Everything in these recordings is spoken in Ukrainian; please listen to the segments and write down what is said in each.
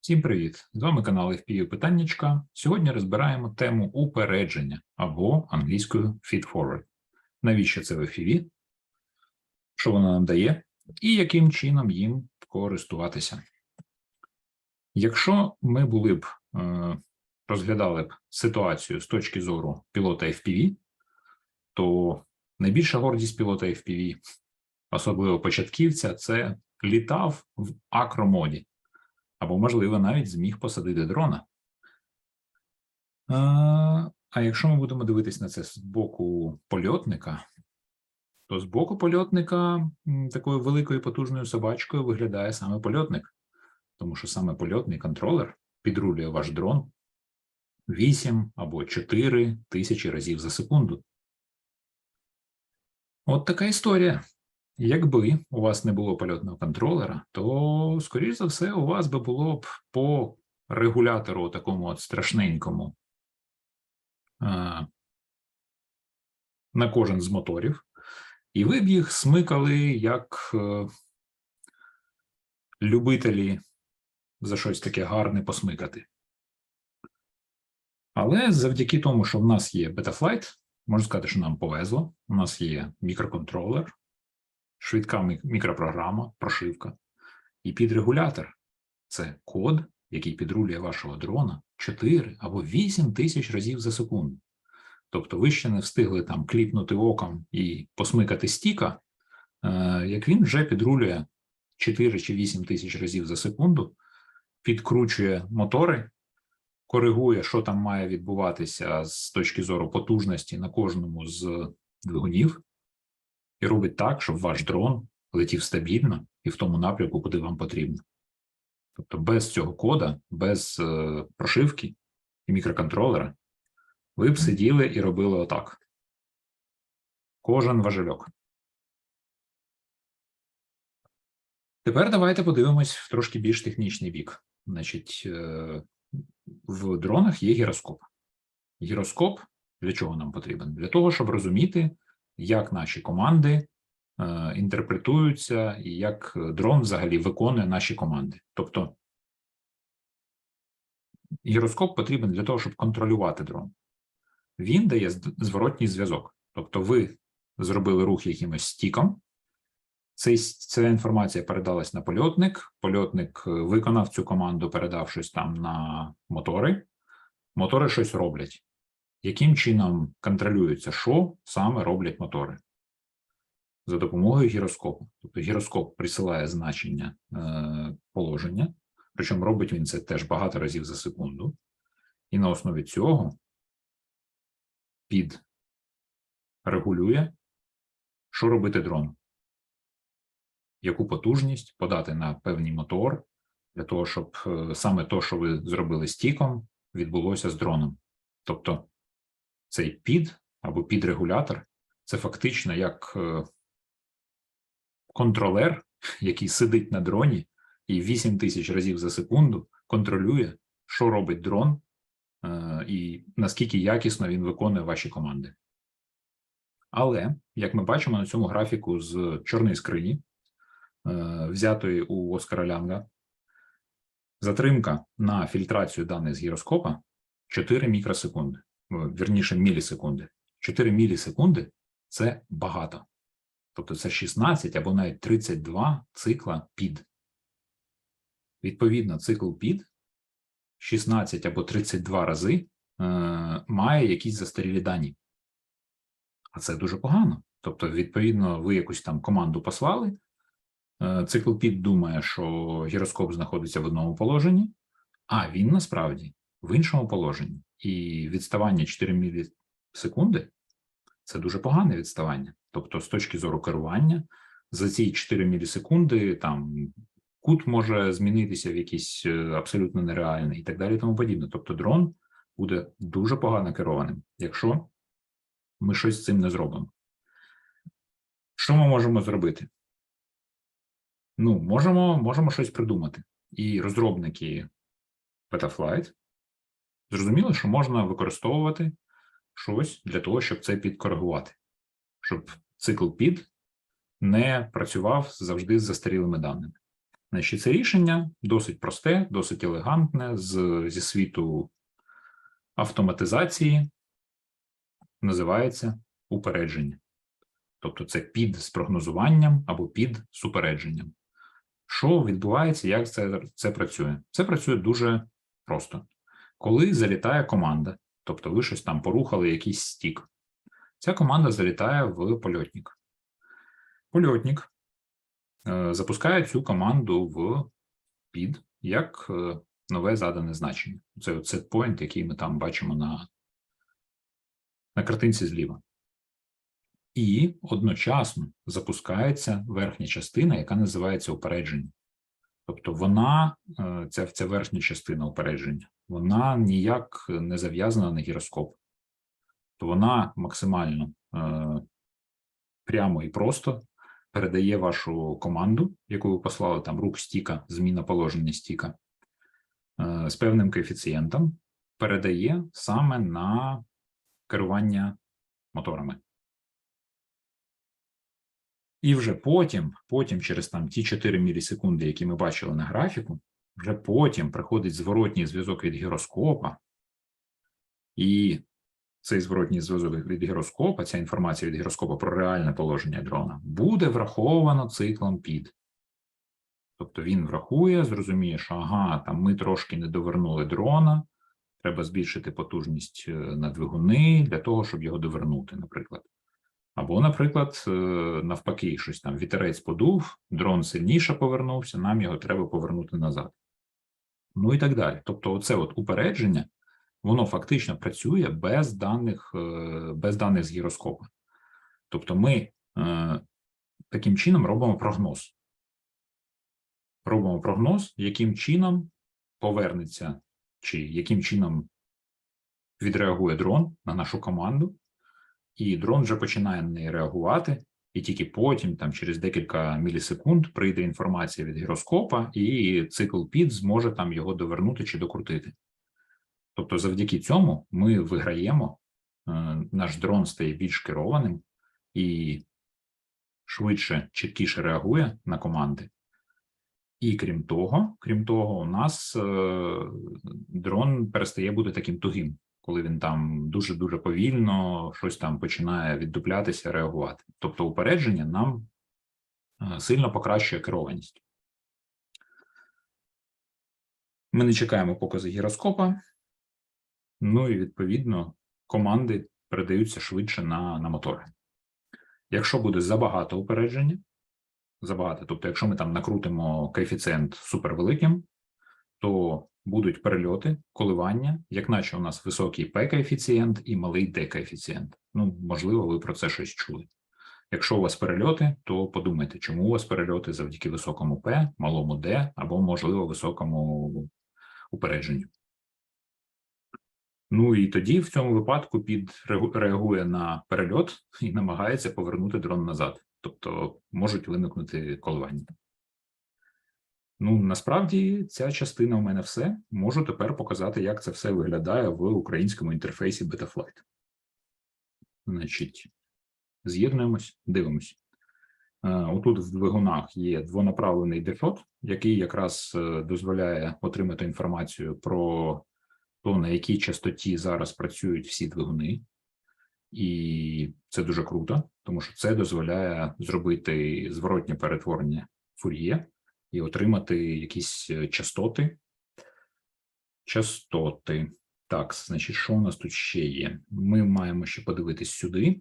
Всім привіт! З вами канал FPU Питаннячка. Сьогодні розбираємо тему упередження або англійською feed forward. Навіщо це в FPV? Що воно нам дає, і яким чином їм користуватися. Якщо ми були б е, розглядали б ситуацію з точки зору пілота FPV, то найбільша гордість пілота FPV, особливо початківця, це літав в акромоді або, можливо, навіть зміг посадити дрона. А, якщо ми будемо дивитись на це з боку польотника, то з боку польотника такою великою потужною собачкою виглядає саме польотник, тому що саме польотний контролер підрулює ваш дрон 8 або 4 тисячі разів за секунду. От така історія. Якби у вас не було польотного контролера, то, скоріш за все, у вас би було б по регулятору такому от страшненькому а, на кожен з моторів, і ви б їх смикали як е, любителі за щось таке гарне посмикати. Але завдяки тому, що в нас є Betaflight, можу сказати, що нам повезло. У нас є мікроконтролер, швидка мікропрограма, прошивка і підрегулятор це код, який підрулює вашого дрона 4 або 8 тисяч разів за секунду. Тобто ви ще не встигли там кліпнути оком і посмикати стіка, е, як він вже підрулює 4 чи 8 тисяч разів за секунду, підкручує мотори, коригує, що там має відбуватися з точки зору потужності на кожному з двигунів, і робить так, щоб ваш дрон летів стабільно і в тому напрямку, куди вам потрібно. Тобто без цього кода, без е, прошивки і мікроконтролера, ви б сиділи і робили отак. Кожен важельок. Тепер давайте подивимось в трошки більш технічний бік. Значить, е, в дронах є гіроскоп. Гіроскоп для чого нам потрібен? Для того, щоб розуміти, як наші команди е, інтерпретуються і як дрон взагалі виконує наші команди. Тобто гіроскоп потрібен для того, щоб контролювати дрон. Він дає зворотній зв'язок. Тобто, ви зробили рух якимось стіком, ця інформація передалась на польотник. Польотник е, виконав цю команду, передав щось там на мотори. Мотори щось роблять. Яким чином контролюється, що саме роблять мотори? За допомогою гіроскопу. Тобто гіроскоп присилає значення е, положення, причому робить він це теж багато разів за секунду. І на основі цього під регулює, що робити дрон, яку потужність подати на певний мотор, для того, щоб е, саме то, що ви зробили стіком, відбулося з дроном. Тобто цей під або підрегулятор це фактично як е, контролер, який сидить на дроні і 8 тисяч разів за секунду контролює, що робить дрон е, і наскільки якісно він виконує ваші команди. Але, як ми бачимо на цьому графіку з чорної скрині, е, взятої у Оскара Лянга, затримка на фільтрацію даних з гіроскопа 4 мікросекунди, вірніше мілісекунди. 4 мілісекунди це багато. Тобто це 16 або навіть 32 цикла під. Відповідно, цикл під 16 або 32 рази е, має якісь застарілі дані. А це дуже погано. Тобто, відповідно, ви якусь там команду послали. е, Цикл під думає, що гіроскоп знаходиться в одному положенні, а він насправді в іншому положенні. І відставання 4 мілісекунди це дуже погане відставання. Тобто, з точки зору керування, за ці 4 мілісекунди там кут може змінитися в якийсь е, абсолютно нереальний і так далі, і тому подібне. Тобто, дрон буде дуже погано керованим, якщо ми щось з цим не зробимо. Що ми можемо зробити? Ну, можемо, можемо щось придумати. І розробники Betaflight зрозуміли, що можна використовувати щось для того, щоб це підкоригувати, щоб цикл під не працював завжди з застарілими даними. Значить, це рішення досить просте, досить елегантне з, зі світу автоматизації, називається упередження. Тобто це під спрогнозуванням або під супередженням. Що відбувається, як це, це працює? Це працює дуже просто. Коли залітає команда, тобто ви щось там порухали якийсь стік, ця команда залітає в польотник. Польотник е, запускає цю команду в під як е, нове задане значення. Це set який ми там бачимо на, на картинці зліва. І одночасно запускається верхня частина, яка називається упередження. Тобто вона, е, ця, ця верхня частина упередження, вона ніяк не зав'язана на гіроскоп. То вона максимально е, прямо і просто передає вашу команду, яку ви послали там рух стіка, зміна положення стіка, е, з певним коефіцієнтом, передає саме на керування моторами. І вже потім, потім, через там ті 4 мілісекунди, які ми бачили на графіку, вже потім приходить зворотній зв'язок від гіроскопа, і цей зворотній зв'язок від гіроскопа, ця інформація від гіроскопа про реальне положення дрона, буде враховано циклом під. Тобто він врахує, зрозуміє, що ага, там ми трошки не довернули дрона, треба збільшити потужність е, на двигуни для того, щоб його довернути, наприклад. Або, наприклад, е, навпаки, щось там вітерець подув, дрон сильніше повернувся, нам його треба повернути назад. Ну і так далі. Тобто, оце от упередження, воно фактично працює без даних е, без даних з гіроскопа. Тобто, ми е, таким чином робимо прогноз. Робимо прогноз, яким чином повернеться, чи яким чином відреагує дрон на нашу команду і дрон вже починає на неї реагувати, і тільки потім, там через декілька мілісекунд, прийде інформація від гіроскопа, і цикл під зможе там його довернути чи докрутити. Тобто, завдяки цьому ми виграємо, е, наш дрон стає більш керованим і швидше, чіткіше реагує на команди. І крім того, крім того, у нас е, дрон перестає бути таким тугим коли він там дуже дуже повільно щось там починає віддуплятися, реагувати. Тобто, упередження нам е, сильно покращує керованість. Ми не чекаємо покази гіроскопа, ну і відповідно команди передаються швидше на, на мотори. Якщо буде забагато упередження, забагато, тобто, якщо ми там накрутимо коефіцієнт супервеликим, то будуть перельоти, коливання, як наче у нас високий П-коефіцієнт і малий Д-коефіцієнт. Ну, можливо, ви про це щось чули. Якщо у вас перельоти, то подумайте, чому у вас перельоти завдяки високому П, малому Д або, можливо, високому упередженню. Ну і тоді в цьому випадку під реагує на перельот і намагається повернути дрон назад. Тобто можуть виникнути коливання. Ну насправді ця частина у мене все. Можу тепер показати, як це все виглядає в українському інтерфейсі Betaflight. Значить, з'єднуємось, дивимось. Е, отут в двигунах є двонаправлений дефот, який якраз е, дозволяє отримати інформацію про то, на якій частоті зараз працюють всі двигуни, і це дуже круто, тому що це дозволяє зробити зворотнє перетворення фур'є і отримати якісь е, частоти. Частоти. Так, значить, що у нас тут ще є? Ми маємо ще подивитись сюди.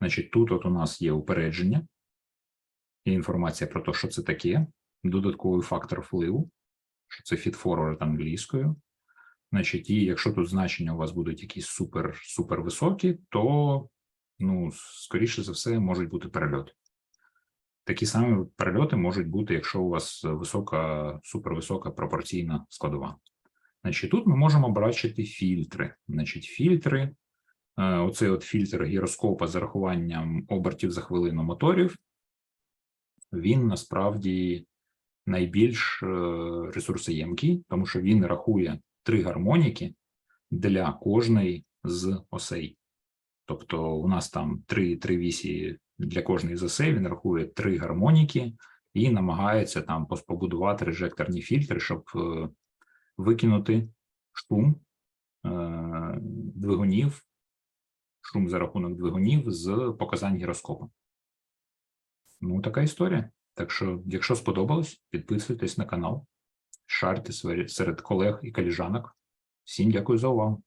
Значить, тут от у нас є упередження, є інформація про те, що це таке, додатковий фактор впливу, що це feed-forward англійською. Значить, і якщо тут значення у вас будуть якісь супер супер високі, то, ну, скоріше за все, можуть бути перельоти. Такі самі перельоти можуть бути, якщо у вас висока, супервисока пропорційна складова. Значить, тут ми можемо бачити фільтри. Значить, фільтри, е, оцей от фільтр гіроскопа з рахуванням обертів за хвилину моторів, він насправді найбільш е, ресурсоємкий, тому що він рахує три гармоніки для кожної з осей. Тобто, у нас там три три вісі для кожної з осей він рахує три гармоніки і намагається там пос- побудувати режекторні фільтри, щоб е, викинути шум е, двигунів, шум за рахунок двигунів з показань гіроскопа. Ну, така історія. Так що, якщо сподобалось, підписуйтесь на канал, шарте серед колег і коліжанок. Всім дякую за увагу.